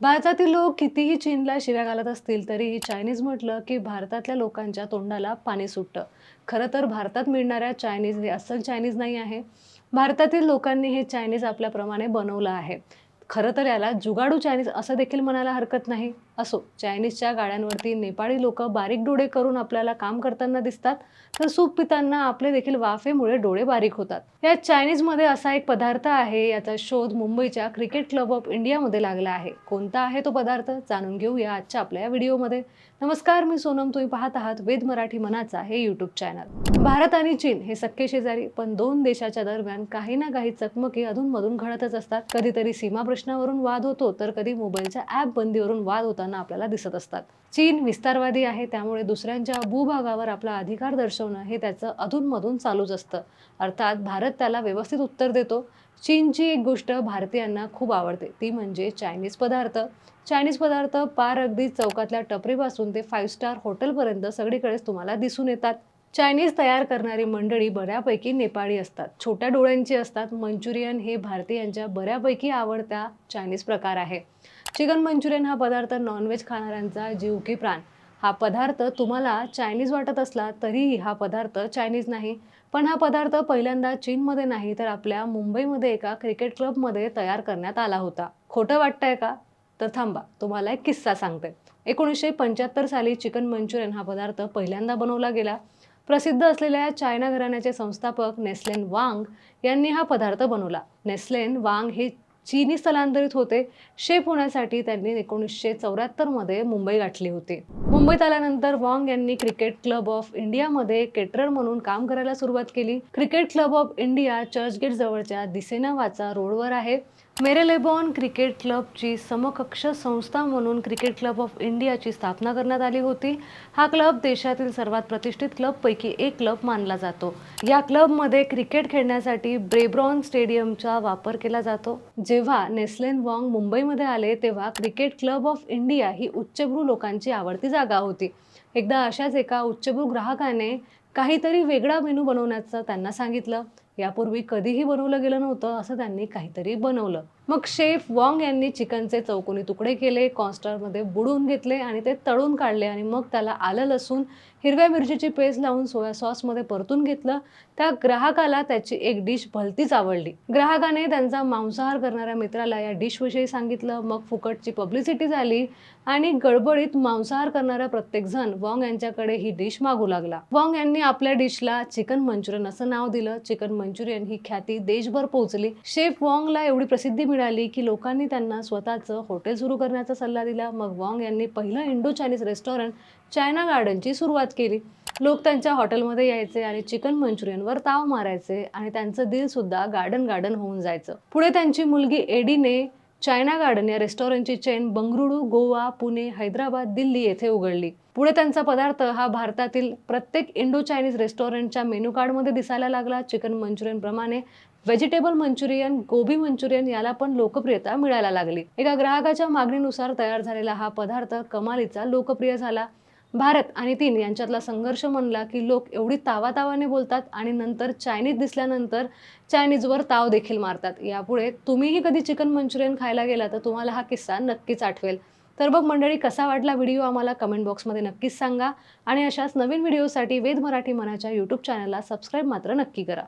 भारतातील लोक कितीही चीनला शिव्या घालत असतील तरीही चायनीज म्हटलं की भारतातल्या लोकांच्या तोंडाला पाणी सुटतं. खरं तर भारतात मिळणाऱ्या चायनीज हे अस्सल चायनीज नाही आहे. भारतातील लोकांनी हे चायनीज आपल्याप्रमाणे बनवलं आहे. खरं तर याला जुगाडू चायनीज असं देखील म्हणायला हरकत नाही. असो चायनीजच्या गाड्यांवरती नेपाळी लोक बारीक डोळे करून आपल्याला काम करताना दिसतात तर सूप पिताना आपले देखील वाफेमुळे डोळे बारीक होतात. या चायनीजमध्ये असा एक पदार्थ आहे याचा शोध मुंबईच्या क्रिकेट क्लब ऑफ इंडियामध्ये लागला आहे. कोणता आहे तो पदार्थ? जाणून घेऊया आजच्या आपल्या या व्हिडिओमध्ये. नमस्कार मी सोनम. तुम्ही पाहत आहात वेद मराठी मनाचा हे यूट्यूब चॅनल भारत आणि चीन हे सख्खे शेजारी पण दोन देशाच्या दरम्यान काही ना काही चकमकी अधूनमधून घडतच असतात. कधीतरी सीमा प्रश्नावरून वाद होतो तर कधी मोबाईलच्या ॲप बंदीवरून वाद होताना आपल्याला दिसत असतात. चीन विस्तारवादी आहे त्यामुळे दुसऱ्यांच्या भूभागावर आपला अधिकार दर्शवणं हे त्याचं अधूनमधून चालूच असतं. अर्थात भारत त्याला व्यवस्थित उत्तर देतो. चीनची एक गोष्ट भारतीयांना खूप आवडते ती म्हणजे चायनीज पदार्थ. चायनीज पदार्थ पार अगदी चौकातल्या टपरीपासून ते फाईव्ह स्टार हॉटेलपर्यंत सगळीकडेच तुम्हाला दिसून येतात. चायनीज तयार करणारी मंडळी बऱ्यापैकी नेपाळी असतात. छोट्या डोळ्यांची असतात. मंचुरियन हे भारतीयांच्या बऱ्यापैकी आवडत्या चायनीज प्रकार आहे. चिकन मंचुरियन हा पदार्थ नॉनव्हेज खाणाऱ्यांचा जीव की प्राण. हा पदार्थ तुम्हाला चायनीज वाटत असला तरीही हा पदार्थ चायनीज नाही. पण हा पदार्थ पहिल्यांदा चीनमध्ये नाही तर आपल्या मुंबईमध्ये एका क्रिकेट क्लबमध्ये तयार करण्यात आला होता. खोटं वाटतंय का? तर थांबा तुम्हाला एक किस्सा सांगते. एकोणीसशे पंच्याहत्तर साली चिकन मंचुरियन हा पदार्थ पहिल्यांदा बनवला गेला. प्रसिद्ध असलेल्या चायना घराण्याचे संस्थापक नेस्लेन वांग यांनी हा पदार्थ बनवला. नेस्लेन वांग हे चीनी स्थलांतरित होते. शेफ होण्यासाठी त्यांनी एकोणीसशे चौऱ्याहत्तरमध्ये मुंबई गाठली होती. मुंबईत आल्यानंतर वॉंग यांनी क्रिकेट क्लब ऑफ इंडियामध्ये केटरर म्हणून काम करायला सुरुवात केली. Cricket Club of India Churchgate जवळच्या दिसेना वाचा रोडवर आहे. मेरेलेबॉन क्रिकेट क्लबची समकक्ष संस्था म्हणून क्रिकेट क्लब ऑफ इंडियाची स्थापना करण्यात आली होती. हा क्लब देशातील सर्वात प्रतिष्ठित क्लबपैकी एक क्लब मानला जातो. या क्लबमध्ये क्रिकेट खेळण्यासाठी ब्रेब्रॉन स्टेडियमचा वापर केला जातो. जेव्हा नेस्लेन वॉंग मुंबईमध्ये आले तेव्हा क्रिकेट क्लब ऑफ इंडिया ही उच्चभ्रू लोकांची आवडती जागा होती. एकदा अशाच एका उच्चभ्रू ग्राहकाने काहीतरी वेगळा मेनू बनवण्याचं त्यांना सांगितलं. यापूर्वी कधीही बनवलं गेलं नव्हतं असं त्यांनी काहीतरी बनवलं. मग शेफ वॉंग यांनी चिकनचे चौकोनी तुकडे केले कॉन्स्टरमध्ये बुडवून घेतले आणि ते तळून काढले आणि मग त्याला आलं लसूण हिरव्या मिरचीची पेस्ट लावून सोया सॉसमध्ये परतून घेतलं. त्या ग्राहकाला त्याची एक डिश भलतीच आवडली. ग्राहकाने त्यांचा मांसाहार करणाऱ्या मित्राला या डिशविषयी सांगितलं. मग फुकटची पब्लिसिटी झाली आणि गडबडीत मांसाहार करणारा प्रत्येकजण वॉंग यांच्याकडे ही डिश मागू लागला. वॉंग यांनी आपल्या डिशला चिकन मंचुरियन असं नाव दिलं. चिकन मंचुरियन ही ख्याती देशभर पोहोचली. शेफ वॉंगला एवढी प्रसिद्धी मिळाली की लोकांनी त्यांना स्वतःचं हॉटेल सुरू करण्याचा सल्ला दिला. मग वॉंग यांनी पहिलं इंडो चायनीज रेस्टॉरंट चायना गार्डनची सुरुवात केली. लोक त्यांच्या हॉटेलमध्ये यायचे आणि चिकन मंचुरियनवर ताव मारायचे आणि त्यांचं दिल सुद्धा गार्डन गार्डन होऊन जायचं. पुढे त्यांची मुलगी एडीने चायना गार्डन या रेस्टॉरंटची चेन बंगळुरू गोवा पुणे हैदराबाद दिल्ली येथे उघडली. पुढे त्यांचा पदार्थ हा भारतातील प्रत्येक इंडो चायनीज रेस्टॉरंटच्या मेनू कार्डमध्ये दिसायला लागला. चिकन मंचुरियन प्रमाणे व्हेजिटेबल मंचुरियन गोबी मंचुरियन याला पण लोकप्रियता मिळायला लागली. एका ग्राहकाच्या मागणीनुसार तयार झालेला हा पदार्थ कमालीचा लोकप्रिय झाला. भारत आणि तीन यांच्यातला संघर्ष म्हणला की लोक एवढी तावातावाने बोलतात आणि नंतर चायनीज दिसल्यानंतर चायनीजवर ताव देखील मारतात. यापुढे तुम्हीही कधी चिकन मंचुरियन खायला गेला तर तुम्हाला हा किस्सा नक्कीच आठवेल. तर बघ मंडळी कसा वाटला व्हिडिओ आम्हाला कमेंट बॉक्समध्ये नक्कीच सांगा आणि अशाच नवीन व्हिडिओसाठी वेद मराठी मनाच्या यूट्यूब चॅनलला सबस्क्राईब मात्र नक्की करा.